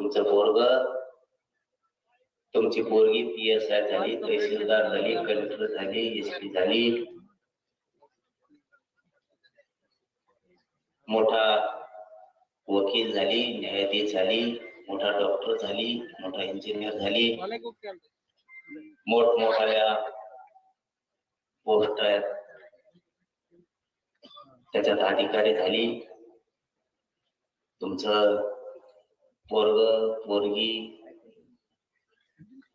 तुमचं पोरग तुमची पोरगी पी एस आय झाली तहसीलदार झाली कलेक्टर झाली एस पी झाली. मोठा वकील झाली न्यायाधीश झाली मोठा डॉक्टर झाली मोठा इंजिनियर झाली. मोठमोठ्या पोस्ट आहेत. त्याच्यात अधिकारी झाली. तुमचं पोरग पोरगी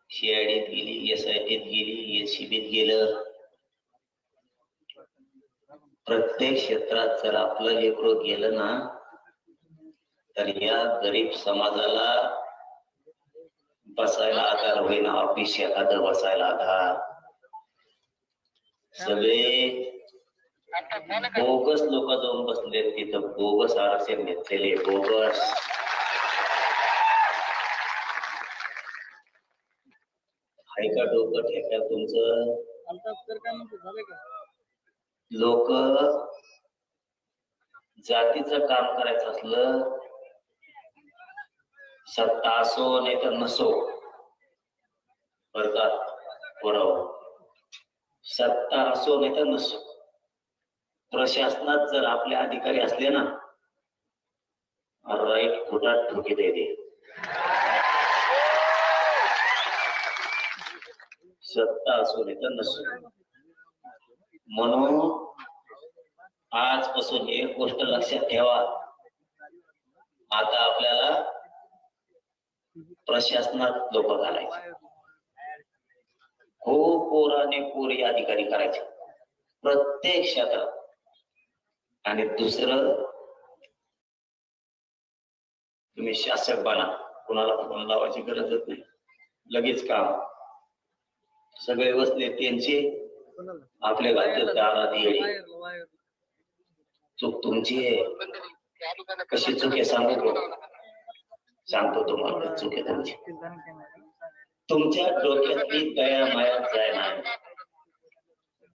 सीआयडीत गेली एस आय टीत गेली एसीबीत गेलं. प्रत्येक क्षेत्रात जर आपलं लेकरं गेलं ना तर या गरीब समाजाला बसायला आधार होईना ऑफिस एखादं बसायला आधार. सगळे बोगस लोक जाऊन बसले तिथं. बोगस आरक्षण घेतलेले बोगस. हाय का डोकं ठेका तुमचं? लोक जातीचं काम करायचं असलं सत्ता असो नाही तर नसो. बरं का? बरोबर. सत्ता असो नाही तर नसो. प्रशासनात जर आपले अधिकारी असले ना राईट फुटात ठोके दे दे सत्ता असो तर नसो म्हणून आजपासून एक गोष्ट लक्षात ठेवा. आता आपल्याला प्रशासनात लोक घालायचे. खूप पोराने पोरी अधिकारी करायचे. प्रत्येक क्षेत्रात. आणि दुसरं तुम्ही शासक बना. कुणाला फोन लावायची गरजच नाही. लगेच काम. सगळे वसले त्यांचे आपले घालते दारात येणे चूक तुमची आहे. कशी चूक आहे सांगतो सांगतो तुम्हाला चूक आहे तुमची. तुमच्या डोक्यातली दया माया जाय नाही.